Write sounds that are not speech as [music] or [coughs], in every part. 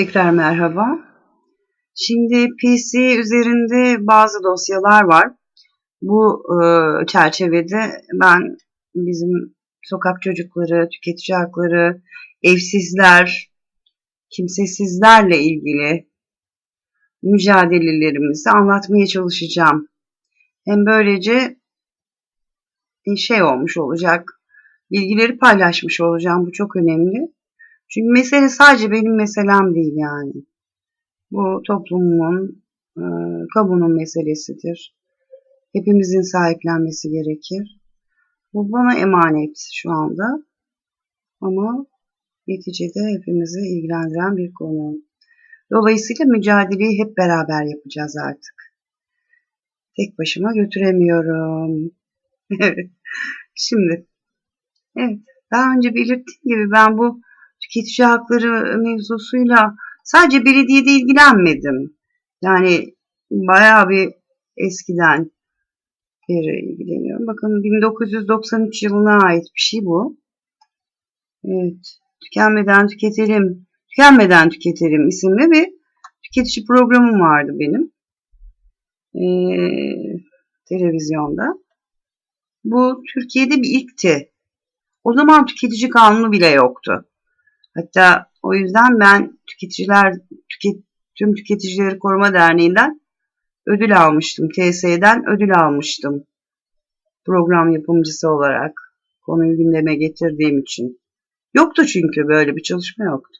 Tekrar merhaba. Şimdi PC üzerinde bazı dosyalar var. Bu e, çerçevede ben bizim sokak çocukları, tüketici hakları, evsizler, kimsesizlerle ilgili mücadelelerimizi anlatmaya çalışacağım. Hem böylece şey olmuş olacak, bilgileri paylaşmış olacağım. Bu çok önemli. Çünkü mesele sadece benim meselem değil yani. Bu toplumun, e, kabunun meselesidir. Hepimizin sahiplenmesi gerekir. Bu bana emanet şu anda. Ama neticede hepimizi ilgilendiren bir konu. Dolayısıyla mücadeleyi hep beraber yapacağız artık. Tek başıma götüremiyorum. [laughs] Şimdi, evet, daha önce belirttiğim gibi ben bu tüketici hakları mevzusuyla sadece belediyede ilgilenmedim. Yani bayağı bir eskiden beri ilgileniyorum. Bakın 1993 yılına ait bir şey bu. Evet. Tükenmeden tüketelim, tükenmeden tüketelim isimli bir tüketici programım vardı benim. Ee, televizyonda. Bu Türkiye'de bir ilkti. O zaman tüketici kanunu bile yoktu. Hatta o yüzden ben tüketiciler tüket, tüm tüketicileri koruma derneğinden ödül almıştım. TSE'den ödül almıştım. Program yapımcısı olarak konuyu gündeme getirdiğim için. Yoktu çünkü böyle bir çalışma yoktu.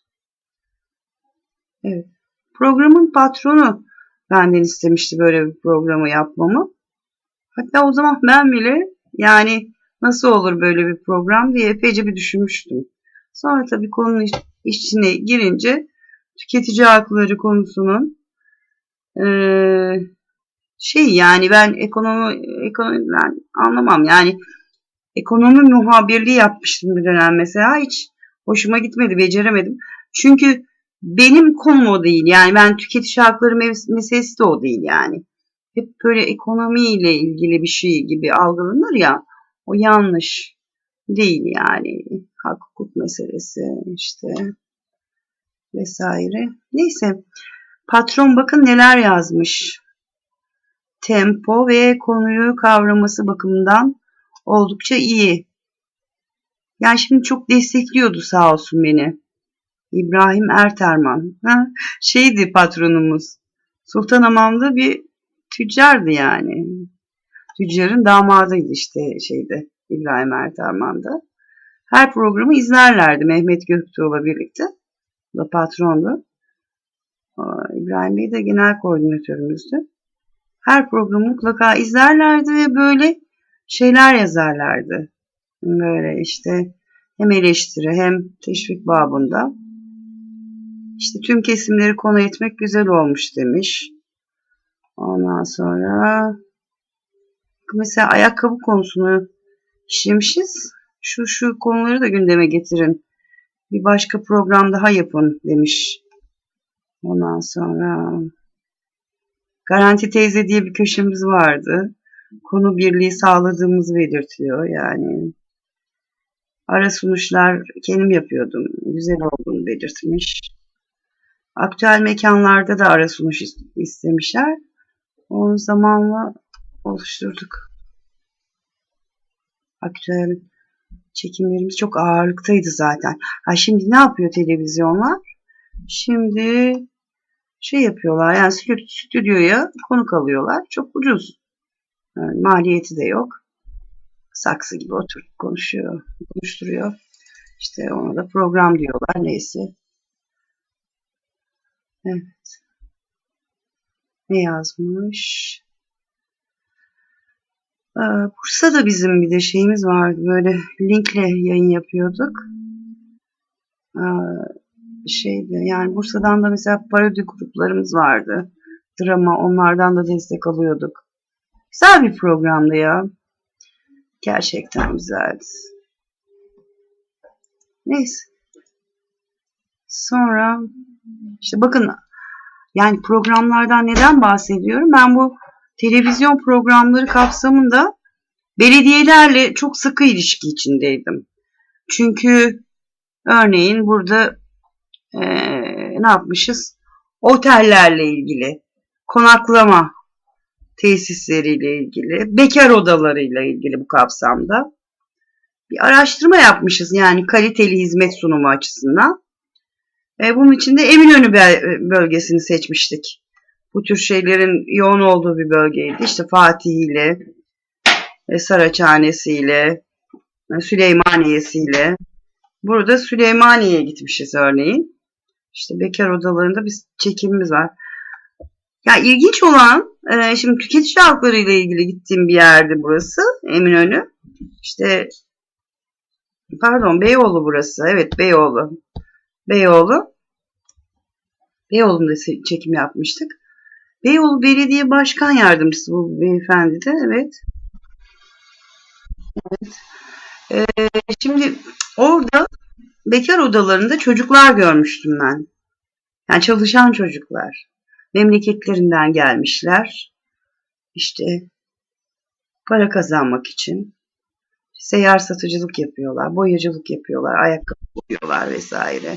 Evet. Programın patronu benden istemişti böyle bir programı yapmamı. Hatta o zaman ben bile yani nasıl olur böyle bir program diye epeyce bir düşünmüştüm. Sonra tabii konunun içine girince tüketici hakları konusunun e, şey yani ben ekonomi ekonomiden anlamam. Yani ekonomi muhabirliği yapmıştım bir dönem mesela. Hiç hoşuma gitmedi beceremedim. Çünkü benim konum o değil. Yani ben tüketici hakları meselesi de o değil yani. Hep böyle ekonomiyle ilgili bir şey gibi algılanır ya o yanlış değil yani hak hukuk meselesi işte vesaire. Neyse patron bakın neler yazmış. Tempo ve konuyu kavraması bakımından oldukça iyi. Yani şimdi çok destekliyordu sağ olsun beni. İbrahim Erterman. Ha, şeydi patronumuz. Sultanamam'da bir tüccardı yani. Tüccarın damadıydı işte şeyde İbrahim Erterman'da. Her programı izlerlerdi Mehmet Göktuğ'la birlikte. O da patrondu. İbrahim Bey de genel koordinatörümüzdü. Her programı mutlaka izlerlerdi ve böyle şeyler yazarlardı. Böyle işte hem eleştiri hem teşvik babında. İşte tüm kesimleri konu etmek güzel olmuş demiş. Ondan sonra mesela ayakkabı konusunu işlemişiz şu şu konuları da gündeme getirin. Bir başka program daha yapın demiş. Ondan sonra Garanti Teyze diye bir köşemiz vardı. Konu birliği sağladığımızı belirtiyor yani. Ara sunuşlar kendim yapıyordum. Güzel olduğunu belirtmiş. Aktüel mekanlarda da ara sunuş istemişler. O zamanla oluşturduk. Aktüel çekimlerimiz çok ağırlıktaydı zaten. Ha şimdi ne yapıyor televizyonlar? Şimdi şey yapıyorlar yani stüdyoya konuk alıyorlar. Çok ucuz. Yani maliyeti de yok. Saksı gibi oturup konuşuyor, konuşturuyor. İşte ona da program diyorlar neyse. Evet. Ne yazmış? Ee, Bursa'da bizim bir de şeyimiz vardı. Böyle linkle yayın yapıyorduk. Ee, şeydi yani Bursa'dan da mesela parodi gruplarımız vardı. Drama onlardan da destek alıyorduk. Güzel bir programdı ya. Gerçekten güzeldi. Neyse. Sonra işte bakın yani programlardan neden bahsediyorum? Ben bu televizyon programları kapsamında belediyelerle çok sıkı ilişki içindeydim. Çünkü örneğin burada e, ne yapmışız? Otellerle ilgili, konaklama tesisleriyle ilgili, bekar odalarıyla ilgili bu kapsamda bir araştırma yapmışız yani kaliteli hizmet sunumu açısından. E, bunun için de Eminönü bölgesini seçmiştik. Bu tür şeylerin yoğun olduğu bir bölgeydi. İşte Fatih ile, e, Saraçhanesi ile, e, Süleymaniye'si ile. Burada Süleymaniye'ye gitmişiz örneğin. İşte bekar odalarında bir çekimimiz var. Ya ilginç olan e, şimdi tüketici hakları ile ilgili gittiğim bir yerdi burası Eminönü. İşte pardon Beyoğlu burası. Evet Beyoğlu. Beyoğlu. Beyoğlu'nda çekim yapmıştık. Beyoğlu Belediye Başkan Yardımcısı bu beyefendi de. Evet. Evet. Ee, şimdi orada bekar odalarında çocuklar görmüştüm ben. Yani çalışan çocuklar. Memleketlerinden gelmişler. İşte para kazanmak için seyyar satıcılık yapıyorlar, boyacılık yapıyorlar, ayakkabı boyuyorlar vesaire.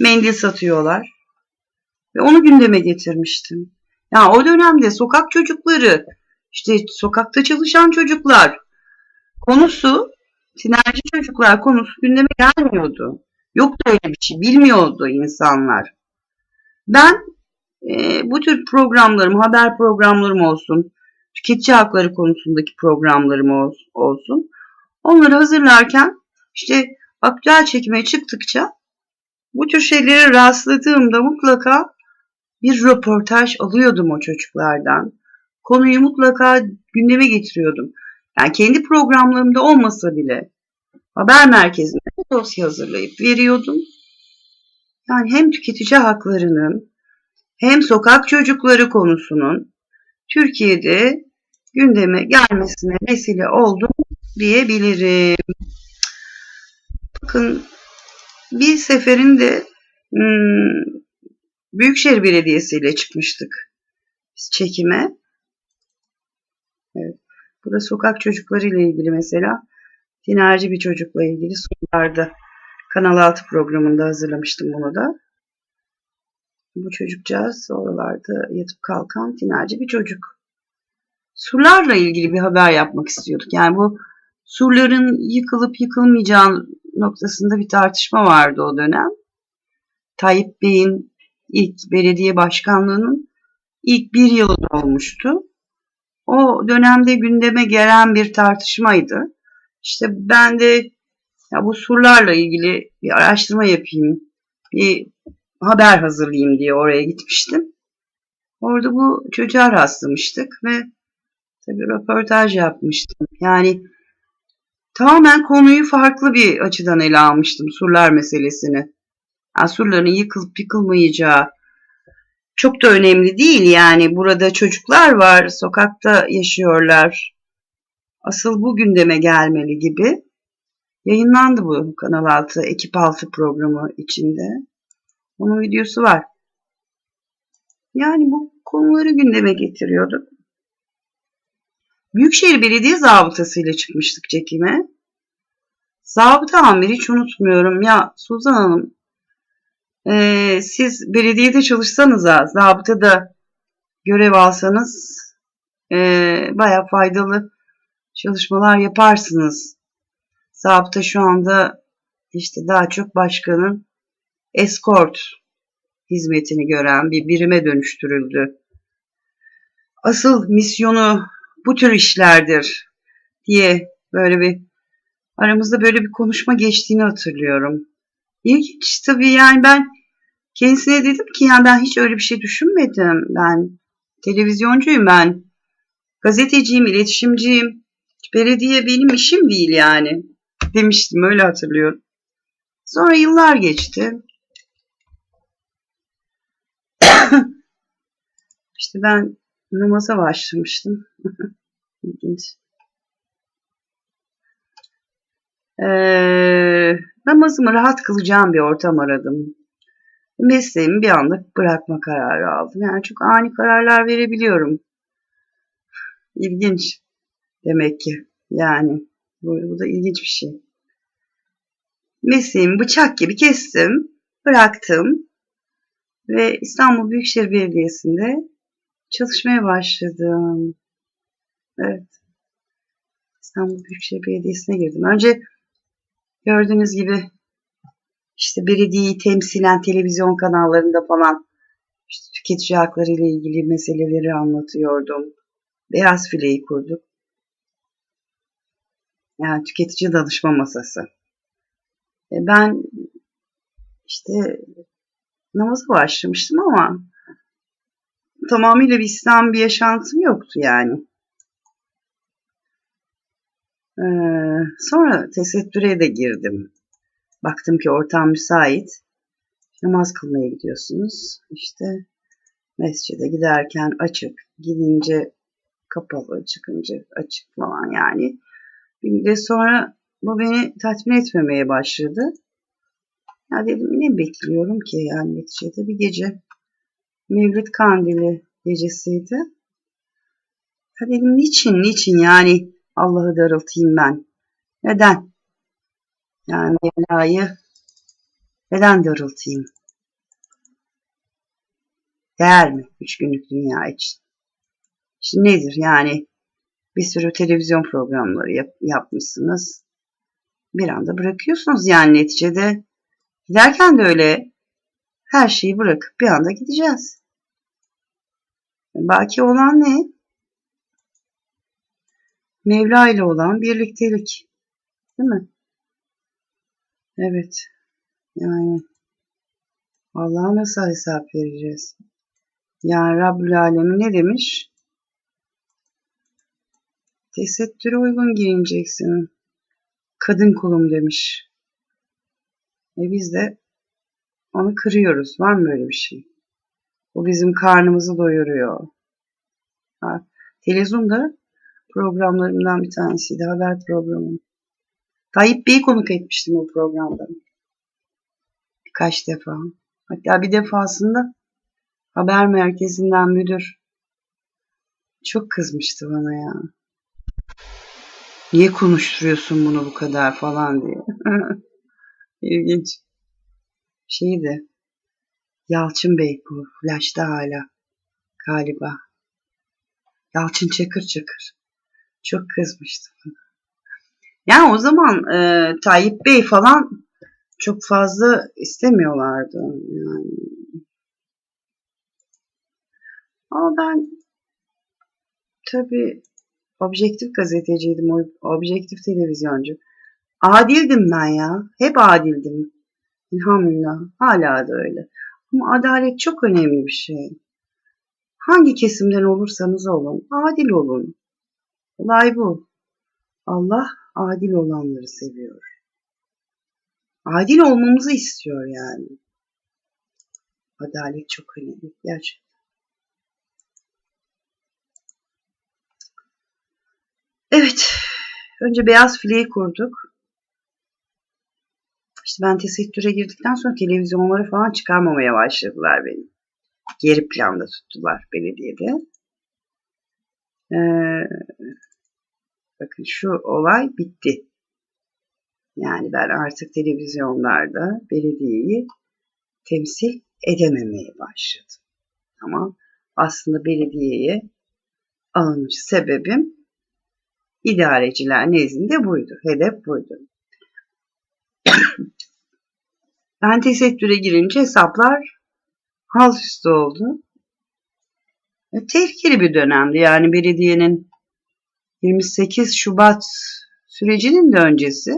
Mendil satıyorlar. Ve onu gündeme getirmiştim. Ya yani o dönemde sokak çocukları, işte sokakta çalışan çocuklar konusu, sinerji çocuklar konusu gündeme gelmiyordu. Yoktu öyle bir şey, bilmiyordu insanlar. Ben e, bu tür programlarım, haber programlarım olsun, tüketici hakları konusundaki programlarım olsun, onları hazırlarken işte aktüel çekime çıktıkça bu tür şeyleri rastladığımda mutlaka bir röportaj alıyordum o çocuklardan. Konuyu mutlaka gündeme getiriyordum. Yani kendi programlarımda olmasa bile haber merkezine dosya hazırlayıp veriyordum. Yani hem tüketici haklarının hem sokak çocukları konusunun Türkiye'de gündeme gelmesine vesile oldu diyebilirim. Bakın bir seferinde hmm, Büyükşehir Belediyesi ile çıkmıştık biz çekime. Evet. Bu da sokak çocukları ile ilgili mesela. Tinerci bir çocukla ilgili sorularda Kanal 6 programında hazırlamıştım bunu da. Bu çocukcağız oralarda yatıp kalkan tinerci bir çocuk. Surlarla ilgili bir haber yapmak istiyorduk. Yani bu surların yıkılıp yıkılmayacağı noktasında bir tartışma vardı o dönem. Tayyip Bey'in ilk belediye başkanlığının ilk bir yılı olmuştu. O dönemde gündeme gelen bir tartışmaydı. İşte ben de ya bu surlarla ilgili bir araştırma yapayım, bir haber hazırlayayım diye oraya gitmiştim. Orada bu çocuğa rastlamıştık ve tabii röportaj yapmıştım. Yani tamamen konuyu farklı bir açıdan ele almıştım surlar meselesini. Yani surların yıkılıp yıkılmayacağı çok da önemli değil yani burada çocuklar var sokakta yaşıyorlar. Asıl bu gündeme gelmeli gibi. Yayınlandı bu Kanal 6 Ekip 6 programı içinde. Onun videosu var. Yani bu konuları gündeme getiriyorduk. Büyükşehir Belediye Zabıtası ile çıkmıştık çekime. Zabıta amiri hiç unutmuyorum. Ya Suzan Hanım e, siz belediyede çalışsanız az, zabıtada görev alsanız e, baya faydalı çalışmalar yaparsınız. Zabıta şu anda işte daha çok başkanın escort hizmetini gören bir birime dönüştürüldü. Asıl misyonu bu tür işlerdir diye böyle bir aramızda böyle bir konuşma geçtiğini hatırlıyorum. İlginç tabii yani ben kendisine dedim ki yani ben hiç öyle bir şey düşünmedim. Ben televizyoncuyum ben. Gazeteciyim, iletişimciyim. Belediye benim işim değil yani. Demiştim öyle hatırlıyorum. Sonra yıllar geçti. [coughs] İşte ben namaza başlamıştım. [laughs] İlginç. Ee, namazımı rahat kılacağım bir ortam aradım. Mesleğimi bir anlık bırakma kararı aldım. Yani çok ani kararlar verebiliyorum. İlginç demek ki. Yani bu, bu da ilginç bir şey. Mesleğimi bıçak gibi kestim, bıraktım. Ve İstanbul Büyükşehir Belediyesi'nde çalışmaya başladım. Evet. İstanbul Büyükşehir Belediyesi'ne girdim. Önce gördüğünüz gibi işte belediyeyi temsilen televizyon kanallarında falan işte tüketici hakları ile ilgili meseleleri anlatıyordum. Beyaz fileyi kurduk. Yani tüketici danışma masası. E ben işte namaza başlamıştım ama tamamıyla bir İslam bir yaşantım yoktu yani. Ee, sonra tesettüre de girdim. Baktım ki ortam müsait. Namaz kılmaya gidiyorsunuz. İşte mescide giderken açık, gidince kapalı, çıkınca açık falan yani. Bir de sonra bu beni tatmin etmemeye başladı. Ya dedim ne bekliyorum ki yani neticede bir gece Mevlid Kandili gecesiydi. Ya dedim niçin niçin yani Allah'ı darıltayım ben. Neden? Yani Mevla'yı neden darıltayım? Değer mi üç günlük dünya için? Şimdi nedir yani bir sürü televizyon programları yap, yapmışsınız. Bir anda bırakıyorsunuz yani neticede. Giderken de öyle her şeyi bırakıp bir anda gideceğiz. Baki olan ne? Mevla ile olan birliktelik. Değil mi? Evet. Yani Allah'a nasıl hesap vereceğiz? Yani Rabbül Alemin ne demiş? Tesettüre uygun giyineceksin. Kadın kulum demiş. E biz de onu kırıyoruz. Var mı böyle bir şey? O bizim karnımızı doyuruyor. Ha, televizyonda programlarımdan bir tanesiydi. Haber programı. Tayyip Bey'i konuk etmiştim o programda. Birkaç defa. Hatta bir defasında haber merkezinden müdür çok kızmıştı bana ya. Niye konuşturuyorsun bunu bu kadar falan diye. [laughs] İlginç. Şeydi. Yalçın Bey bu. Flash'ta hala. Galiba. Yalçın Çakır Çakır. Çok kızmıştı bana. Yani o zaman e, Tayyip Bey falan çok fazla istemiyorlardı. Yani. Ama ben tabii objektif gazeteciydim, objektif televizyoncu. Adildim ben ya. Hep adildim. Elhamdülillah. Hala da öyle. Ama adalet çok önemli bir şey. Hangi kesimden olursanız olun, adil olun. Olay bu. Allah adil olanları seviyor. Adil olmamızı istiyor yani. Adalet çok önemli. Gerçekten. Evet. Önce beyaz fileyi kurduk. İşte ben tesettüre girdikten sonra televizyonları falan çıkarmamaya başladılar beni. Geri planda tuttular belediyede. Ee, bakın şu olay bitti. Yani ben artık televizyonlarda belediyeyi temsil edememeye başladım. Ama aslında belediyeye alınmış sebebim idareciler nezdinde buydu. Hedef buydu. [coughs] ben tesettüre girince hesaplar hal üstü oldu. Tehlikeli bir dönemdi. Yani belediyenin 28 Şubat sürecinin de öncesi.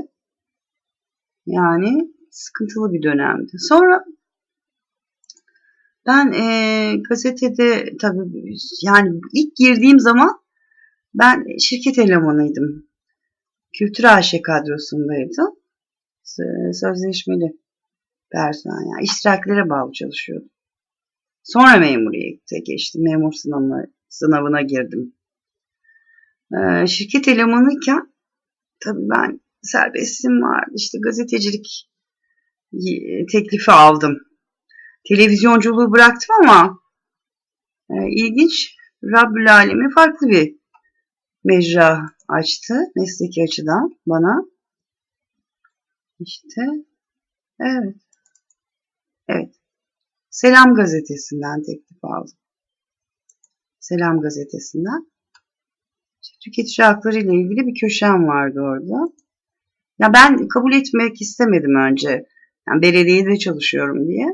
Yani sıkıntılı bir dönemdi. Sonra ben e, gazetede tabii yani ilk girdiğim zaman ben şirket elemanıydım. Kültür AŞ kadrosundaydım. Sözleşmeli personel yani iştiraklere bağlı çalışıyordum. Sonra memuriyete geçtim. Memur sınavına, sınavına girdim. Ee, şirket elemanıyken tabii ben serbestim vardı. İşte gazetecilik teklifi aldım. Televizyonculuğu bıraktım ama e, ilginç Rabbül Alemi farklı bir mecra açtı mesleki açıdan bana. İşte evet. Evet. Selam gazetesinden teklif aldım. Selam gazetesinden. Tüketici hakları ile ilgili bir köşem vardı orada. Ya ben kabul etmek istemedim önce. Yani belediyede çalışıyorum diye.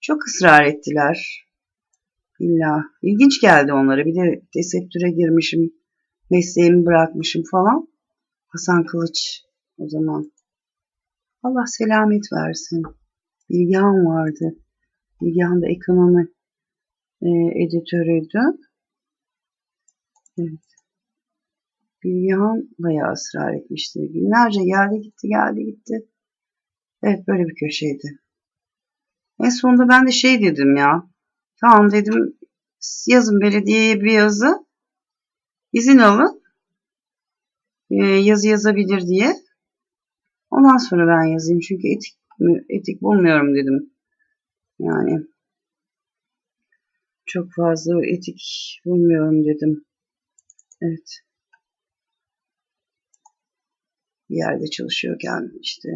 Çok ısrar ettiler. İlla ilginç geldi onlara. Bir de tesettüre girmişim, mesleğimi bırakmışım falan. Hasan Kılıç o zaman. Allah selamet versin. Bilgehan vardı. Bilgehan da ekonomi e, editörüydü. Evet. Bilgehan bayağı ısrar etmişti. Günlerce geldi gitti geldi gitti. Evet böyle bir köşeydi. En sonunda ben de şey dedim ya. Tamam dedim yazın belediyeye bir yazı. izin alın. E, yazı yazabilir diye. Ondan sonra ben yazayım. Çünkü etik etik bulmuyorum dedim. Yani çok fazla etik bulmuyorum dedim. Evet. Bir yerde çalışıyorken işte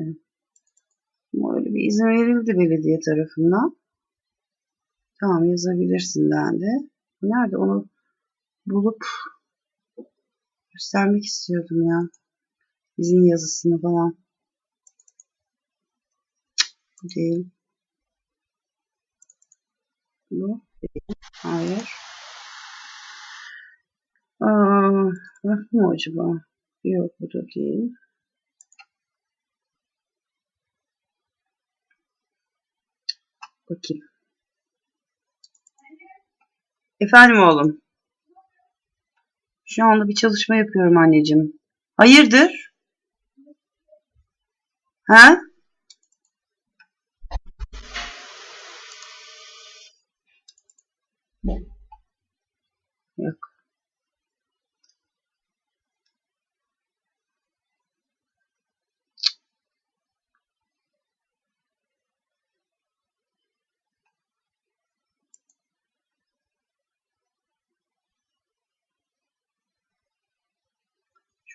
öyle bir izin verildi belediye tarafından. Tamam yazabilirsin dendi. Nerede onu bulup göstermek istiyordum ya. İzin yazısını falan. Bu değil. Bu değil. Hayır. Aa, bak mı acaba? Yok bu da değil. Bakayım. Efendim oğlum. Şu anda bir çalışma yapıyorum anneciğim. Hayırdır? Ha? Yok.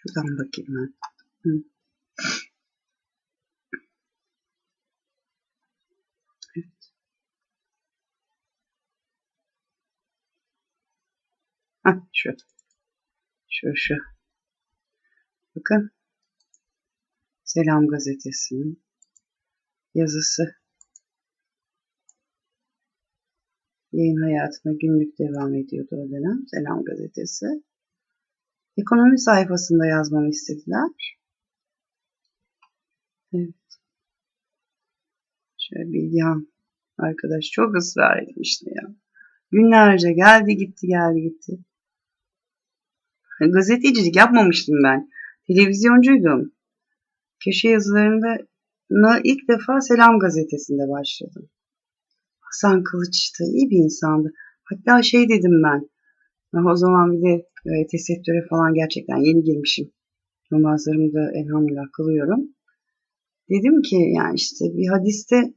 Şuradan bakayım ben. Evet. Hah, şu. Şu şu. Bakın. Selam gazetesinin yazısı. Yayın hayatına günlük devam ediyordu o dönem. Selam gazetesi. Ekonomi sayfasında yazmamı istediler. Evet. Şöyle Bilgehan arkadaş çok ısrar etmişti ya. Günlerce geldi gitti geldi gitti. Gazetecilik yapmamıştım ben. Televizyoncuydum. Köşe yazılarında ilk defa Selam gazetesinde başladım. Hasan Kılıç'tı. iyi bir insandı. Hatta şey dedim ben. O zaman bir de e, tesettüre falan gerçekten yeni girmişim. Namazlarımı da elhamdülillah kılıyorum. Dedim ki yani işte bir hadiste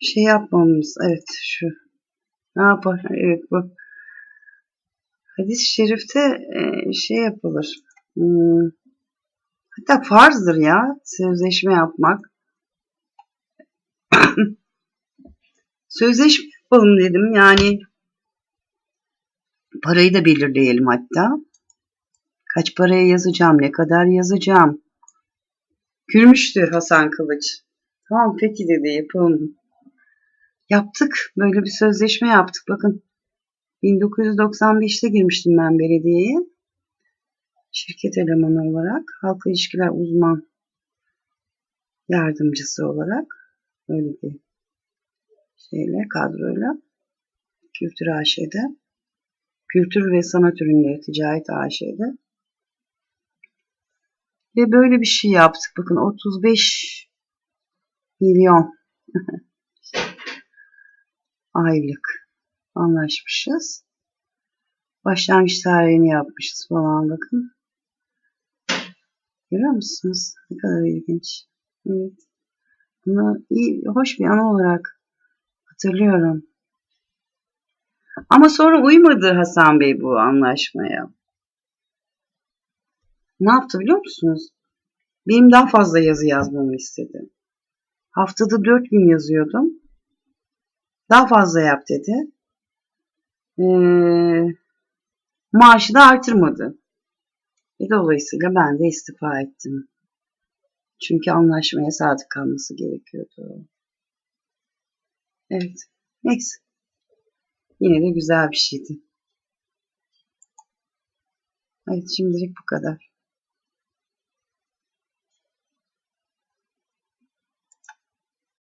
şey yapmamız. Evet şu. Ne yapar? Evet bu. Hadis-i şerifte e, şey yapılır. Hmm, hatta farzdır ya sözleşme yapmak. [coughs] sözleşme yapalım dedim. Yani Parayı da belirleyelim hatta. Kaç paraya yazacağım, ne kadar yazacağım. Gülmüştü Hasan Kılıç. Tamam peki dedi yapalım. Yaptık. Böyle bir sözleşme yaptık. Bakın 1995'te girmiştim ben belediyeye. Şirket elemanı olarak. Halk ilişkiler uzman yardımcısı olarak. Öyle bir şeyle, kadroyla. Kültür AŞ'de. Kültür ve Sanat Ürünleri Ticaret AŞ'de. Ve böyle bir şey yaptık. Bakın 35 milyon [laughs] aylık anlaşmışız. Başlangıç tarihini yapmışız falan bakın. Görüyor musunuz? Ne kadar ilginç. Evet. Bunu iyi, hoş bir an olarak hatırlıyorum. Ama sonra uymadı Hasan Bey bu anlaşmaya. Ne yaptı biliyor musunuz? Benim daha fazla yazı yazmamı istedi. Haftada dört gün yazıyordum. Daha fazla yap dedi. Ee, maaşı da artırmadı. E dolayısıyla ben de istifa ettim. Çünkü anlaşmaya sadık kalması gerekiyordu. Evet. Neyse. Yine de güzel bir şeydi. Evet şimdilik bu kadar.